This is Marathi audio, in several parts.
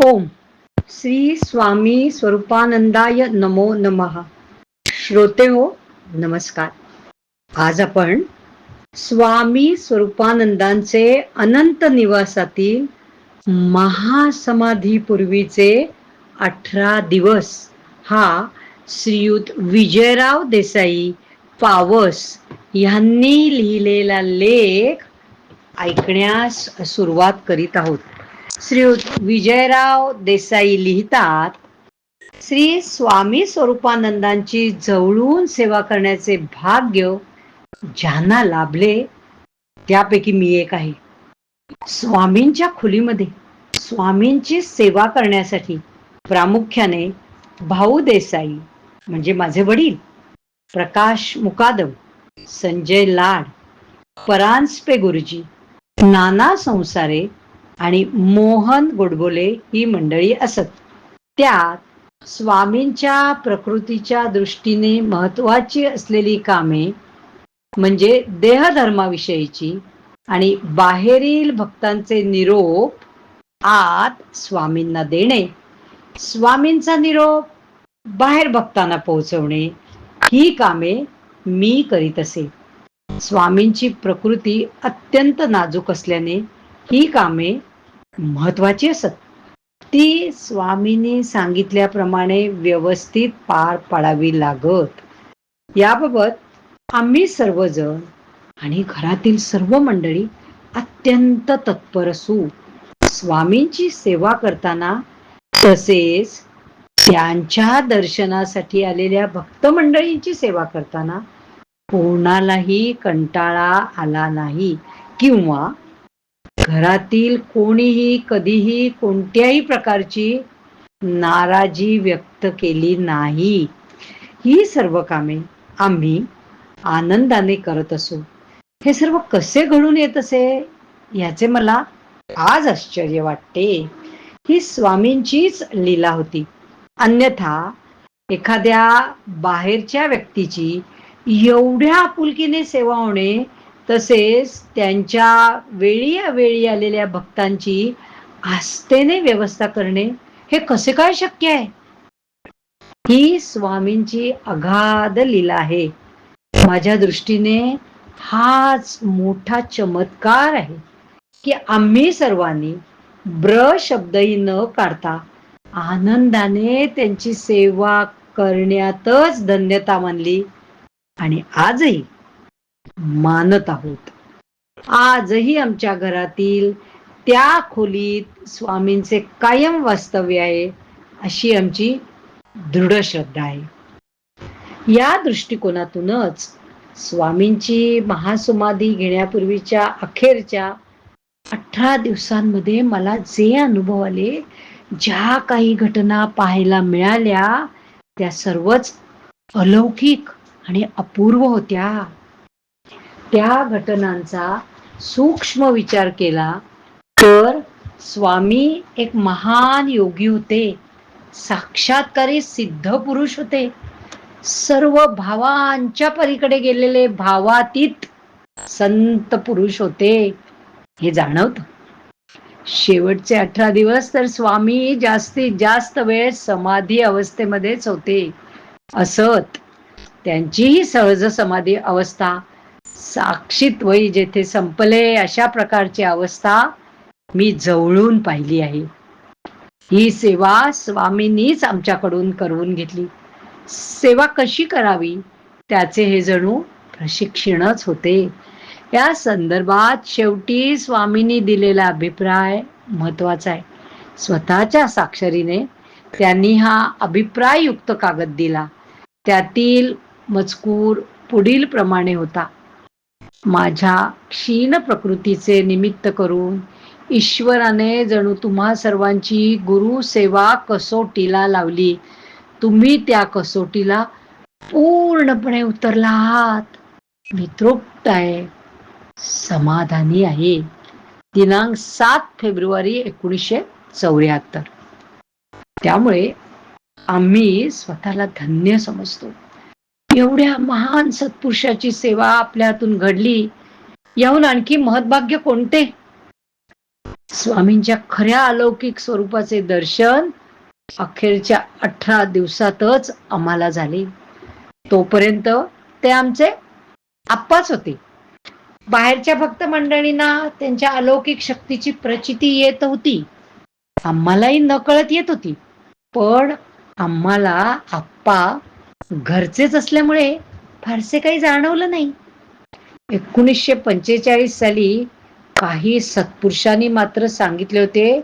ओम। श्री स्वामी स्वरूपानंदाय नमो नमः। श्रोते हो नमस्कार। आज आपण स्वामी स्वरूपानंदांचे अनंत निवासातील महासमाधीपूर्वीचे अठरा दिवस हा श्रीयुत विजयराव देसाई पावस यांनी लिहिलेला लेख ऐकण्यास सुरुवात करीत आहोत. श्री विजयराव देसाई लिहितात श्री स्वामी स्वरूपानंदांची जवळून सेवा करण्याचे भाग्य ज्यांना लाभले त्यापैकी मी एक आहे. स्वामींच्या खुलीमध्ये स्वामींची सेवा करण्यासाठी प्रामुख्याने भाऊ देसाई म्हणजे माझे वडील प्रकाश मुकादम संजय लाड परांजपे गुरुजी नाना संसारे आणि मोहन गोडबोले ही मंडळी असत. त्यात स्वामींच्या प्रकृतीच्या दृष्टीने महत्वाची असलेली कामे म्हणजे देहधर्माविषयीची आणि बाहेरील भक्तांचे निरोप आत स्वामींना देणे. स्वामींचा निरोप बाहेर भक्तांना पोहोचवणे ही कामे मी करीत असे. स्वामींची प्रकृती अत्यंत नाजूक असल्याने ही कामे महत्वाची असत. ती स्वामींनी सांगितल्याप्रमाणे व्यवस्थित पार पाडावी लागत. याबाबत आम्ही सर्वजण आणि घरातील सर्व मंडळी अत्यंत तत्पर असू. स्वामींची सेवा करताना तसेच त्यांच्या दर्शनासाठी आलेल्या भक्त मंडळींची सेवा करताना कोणालाही कंटाळा आला नाही किंवा घरातील कोणीही कधीही कोणत्याही प्रकारची नाराजी व्यक्त केली नाही. ही सर्व कामे आम्ही आनंदाने करत असू. हे सर्व कसे घडून येत असे? याचे मला आज आश्चर्य वाटते. ही स्वामींचीच लीला होती. अन्यथा एखाद्या बाहेरच्या व्यक्तीची एवढ्या आपुलकीने सेवा होणे तसेच त्यांच्या वेळी वेळी आलेल्या भक्तांची आस्थेने व्यवस्था करणे हे कसे काय शक्य आहे? ही स्वामींची अगाध लीला आहे. माझ्या दृष्टीने हाच मोठा चमत्कार आहे की आम्ही सर्वांनी ब्र शब्दही न काढता आनंदाने त्यांची सेवा करण्यातच धन्यता मानली आणि आजही मानत आहोत. आजही आमच्या घरातील त्या खोलीत स्वामींचे कायम वास्तव्य आहे अशी आमची दृढ श्रद्धा आहे. या दृष्टिकोनातूनच स्वामींची महासमाधी घेण्यापूर्वीच्या अखेरच्या अठरा दिवसांमध्ये मला जे अनुभव आले ज्या काही घटना पाहायला मिळाल्या त्या सर्वच अलौकिक आणि अपूर्व होत्या. त्या घटनांचा सूक्ष्म विचार केला तर स्वामी एक महान योगी होते. साक्षात्कारी सिद्ध पुरुष होते. सर्व भावांच्या पलीकडे गेलेले भावातीत संत पुरुष होते. हे जाणवत. शेवटचे अठरा दिवस तर स्वामी जास्तीत जास्त वेळ समाधी अवस्थेमध्येच होते. असत. त्यांचीही सहज समाधी अवस्था साक्षीत वय जेथे संपले अशा प्रकारची अवस्था मी जवळून पाहिली आहे. ही सेवा स्वामींनीच आमच्याकडून करून घेतली. सेवा कशी करावी? त्याचे हे जणू प्रशिक्षणच होते. या संदर्भात शेवटी स्वामींनी दिलेला अभिप्राय महत्त्वाचा आहे. स्वतःच्या साक्षरीने त्यांनी हा अभिप्राययुक्त कागद दिला. त्यातील मजकूर पुढील प्रमाणे होता. माझ्या क्षीण प्रकृतीचे निमित्त करून ईश्वराने जणू तुम्हा सर्वांची गुरु सेवा कसोटीला लावली. तुम्ही त्या कसोटीला पूर्णपणे उतरला आहात. मी तृप्त आहे. समाधानी आहे. दिनांक सात फेब्रुवारी एकोणीसशे चौऱ्याहत्तर. त्यामुळे आम्ही स्वतःला धन्य समजतो. एवढ्या महान सत्पुरुषाची सेवा आपल्या हातून घडली. याहून आणखी महत्भाग्य कोणते? स्वामींच्या खऱ्या अलौकिक स्वरूपाचे दर्शन अखेरच्या अठरा दिवसातच आम्हाला झाले. तोपर्यंत ते आमचे आप्पाच होते. बाहेरच्या भक्त मंडळींना त्यांच्या अलौकिक शक्तीची प्रचिती येत होती. आम्हालाही नकळत येत होती. पण आम्हाला आप्पा घरचेच असल्यामुळे फारसे काही जाणवलं नाही. एकोणीसशे पंचेचाळीस साली काही सत्पुरुषांनी मात्र सांगितले होते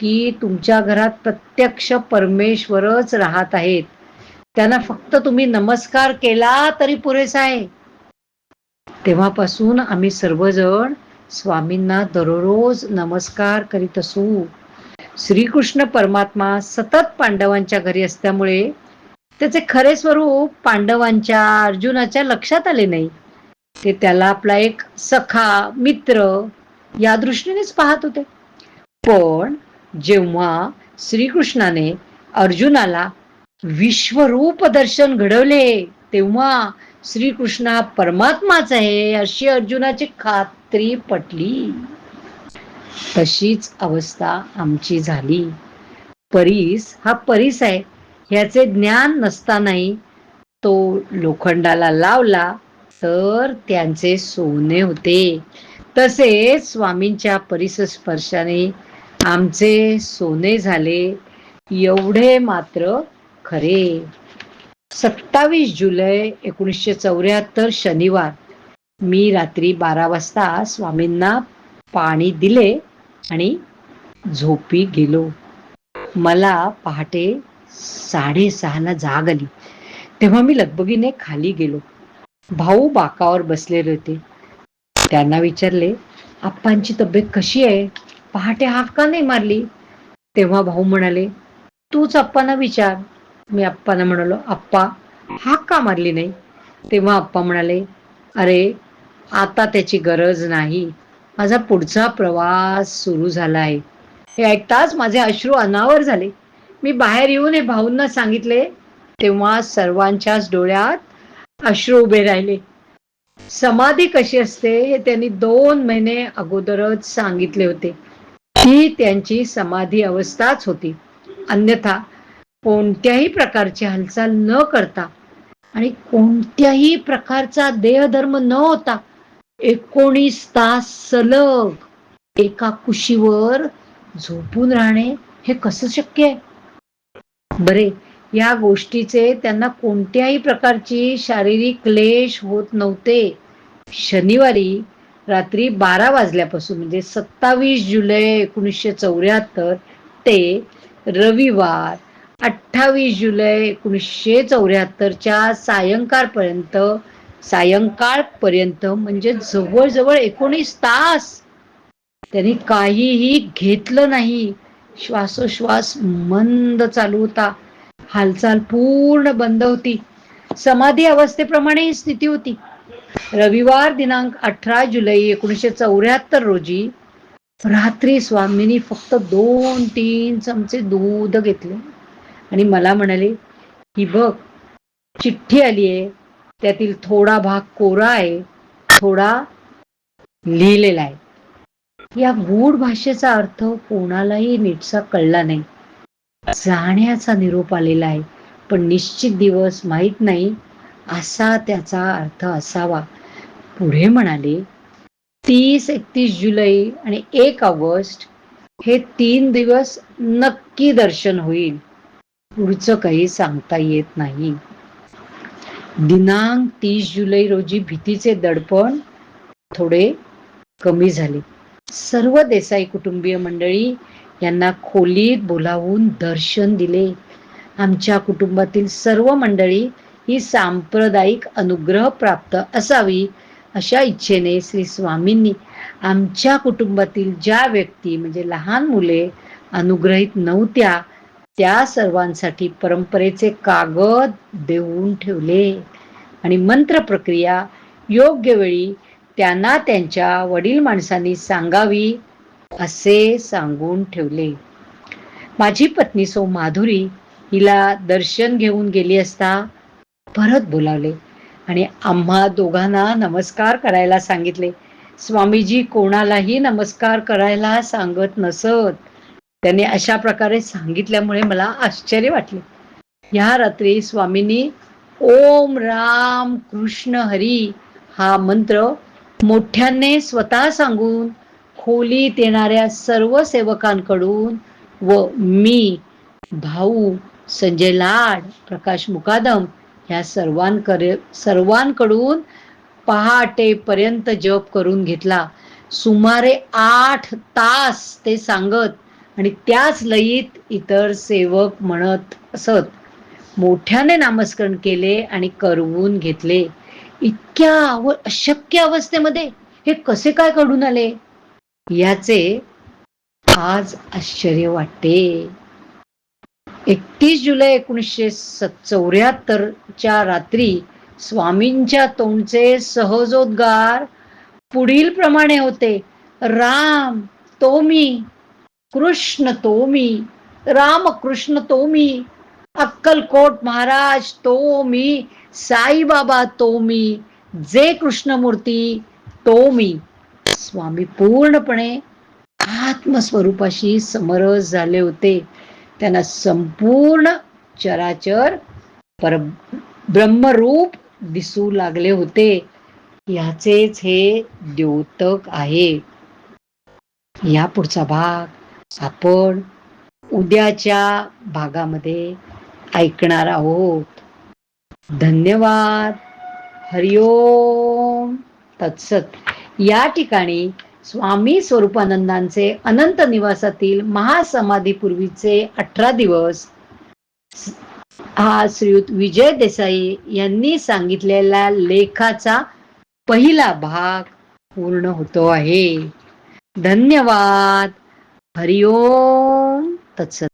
की तुमच्या घरात प्रत्यक्ष परमेश्वरच राहत आहेत. त्यांना फक्त तुम्ही नमस्कार केला तरी पुरेसा आहे. तेव्हापासून आम्ही सर्वजण स्वामींना दररोज नमस्कार करीत असू. श्रीकृष्ण परमात्मा सतत पांडवांच्या घरी असल्यामुळे त्याचे खरे स्वरूप पांडवांच्या अर्जुनाच्या लक्षात आले नाही. ते त्याला आपला एक सखा मित्र या दृष्टीनेच पाहत होते. पण जेव्हा श्रीकृष्णाने अर्जुनाला विश्वरूप दर्शन घडवले तेव्हा श्रीकृष्ण परमात्माच आहे अशी अर्जुनाची खात्री पटली. तशीच अवस्था आमची झाली. परीस हा परीस आहे. ह्याचे ज्ञान नसतानाही तो लोखंडाला लावला तर त्यांचे सोने होते. तसेच स्वामींच्या परिसस्पर्शाने आमचे सोने झाले एवढे मात्र खरे. सत्तावीस जुलै एकोणीसशे चौऱ्याहत्तर शनिवार मी रात्री बारा वाजता स्वामींना पाणी दिले आणि झोपी गेलो. मला पहाटे साडेसहाला जाग आली. तेव्हा मी लगबगीने खाली गेलो. भाऊ बाकावर बसलेले होते त्यांना विचारले आप्पांची तब्येत कशी आहे? पहाटे हाक का नाही मारली? तेव्हा भाऊ म्हणाले तूच आप्पांना विचार. मी आप्पांना म्हणालो आप्पा हाक का मारली नाही? तेव्हा आप्पा म्हणाले अरे आता त्याची गरज नाही. माझा पुढचा प्रवास सुरू झाला आहे. हे ऐकताच माझे अश्रू अनावर झाले. मी बाहेर येऊन हे भाऊंना सांगितले तेव्हा सर्वांच्याच डोळ्यात अश्रू उभे राहिले. समाधी कशी असते हे त्यांनी दोन महिने अगोदरच सांगितले होते. ही त्यांची समाधी अवस्थाच होती. अन्यथा कोणत्याही प्रकारची हालचाल न करता आणि कोणत्याही प्रकारचा देहधर्म न होता एकोणीस तास सलग एका कुशीवर झोपून राहणे हे कसं शक्य आहे? बरे या गोष्टीचे त्यांना कोणत्याही प्रकारची शारीरिक क्लेश होत नव्हते. शनिवारी रात्री बारा वाजल्यापासून म्हणजे सत्तावीस जुलै एकोणीसशे चौऱ्याहत्तर ते रविवार अठ्ठावीस जुलै एकोणीसशे चौऱ्याहत्तरच्या सायंकाळपर्यंत सायंकाळपर्यंत म्हणजे जवळजवळ एकोणीस तास त्यांनी काहीही घेतलं नाही. श्वासोश्वास मंद चालू होता. हालचाल पूर्ण बंद होती. समाधी अवस्थेप्रमाणे ही स्थिती होती. रविवार दिनांक अठरा जुलै एकोणीसशे चौऱ्याहत्तर रोजी रात्री स्वामींनी फक्त दोन तीन चमचे दूध घेतले. आणि मला म्हणाले ही बघ चिठ्ठी आली आहे. त्यातील थोडा भाग कोरा आहे. थोडा लिहिलेला आहे. या गूढ भाषेचा अर्थ कोणालाही नीटसा कळला नाही. जाण्याचा निरोप आलेला आहे. पण निश्चित दिवस माहीत नाही असा त्याचा अर्थ असावा. पुढे म्हणाले तीस एकतीस जुलै आणि एक ऑगस्ट हे तीन दिवस नक्की दर्शन होईल. पुढचं काही सांगता येत नाही. दिनांक तीस जुलै रोजी भीतीचे दडपण थोडे कमी झाले. सर्व देसाई कुटुंबीय मंडळी यांना खोलीत बोलावून दर्शन दिले. आमच्या कुटुंबातील सर्व मंडळी ही सांप्रदायिक अनुग्रह प्राप्त असावी अशा इच्छेने श्री स्वामींनी आमच्या कुटुंबातील ज्या व्यक्ती म्हणजे लहान मुले अनुग्रहित नव्हत्या त्या सर्वांसाठी परंपरेचे कागद देऊन ठेवले. आणि मंत्र प्रक्रिया योग्य वेळी त्यांना त्यांच्या वडील माणसांनी सांगावी असे सांगून ठेवले. माझी पत्नी सो माधुरी हिला दर्शन घेऊन गेली असता परत बोलावले आणि आम्हा दोघांना नमस्कार करायला सांगितले. स्वामीजी कोणालाही नमस्कार करायला सांगत नसत. त्याने अशा प्रकारे सांगितल्यामुळे मला आश्चर्य वाटले. ह्या रात्री स्वामींनी ओम राम कृष्ण हरी हा मंत्र मोठ्याने स्वतः सांगून खोलीत येणाऱ्या सर्व सेवकांकडून व मी भाऊ संजय लाड प्रकाश मुकादम ह्या सर्वांकडे सर्वांकडून पहाटेपर्यंत जप करून घेतला. सुमारे आठ तास ते सांगत आणि त्याच लयीत इतर सेवक म्हणत असत. मोठ्याने नामस्करण केले आणि करवून घेतले. इतक्या अव अशक्य अवस्थेमध्ये हे कसे काय घडून आले? याचे आज आश्चर्य वाटते एकतीस जुलै एकोणीसशे चौऱ्याहत्तरच्या रात्री स्वामींच्या तोंडचे सहजोद्गार पुढील प्रमाणे होते. राम तो मी. कृष्ण तो मी. राम कृष्ण तो मी. अक्कलकोट महाराज तो मी साईबाबा तो मी जे कृष्णमूर्ती तो मी. स्वामी पूर्णपणे आत्मस्वरूपाशी समरस झाले होते. त्यांना संपूर्ण चराचर पर ब्रह्मरूप दिसू लागले होते. याचेच हे द्योतक आहे. या पुढचा भाग आपण उद्याच्या भागामध्ये ऐकणार आहोत. धन्यवाद. हरिओम तत्सत. या ठिकाणी स्वामी स्वरूपानंदांचे अनंत निवासातील महासमाधीपूर्वीचे अठरा दिवस हा श्रीयुत विजय देसाई यांनी सांगितलेल्या लेखाचा पहिला भाग पूर्ण होतो आहे. धन्यवाद. हरिओम तत्सत.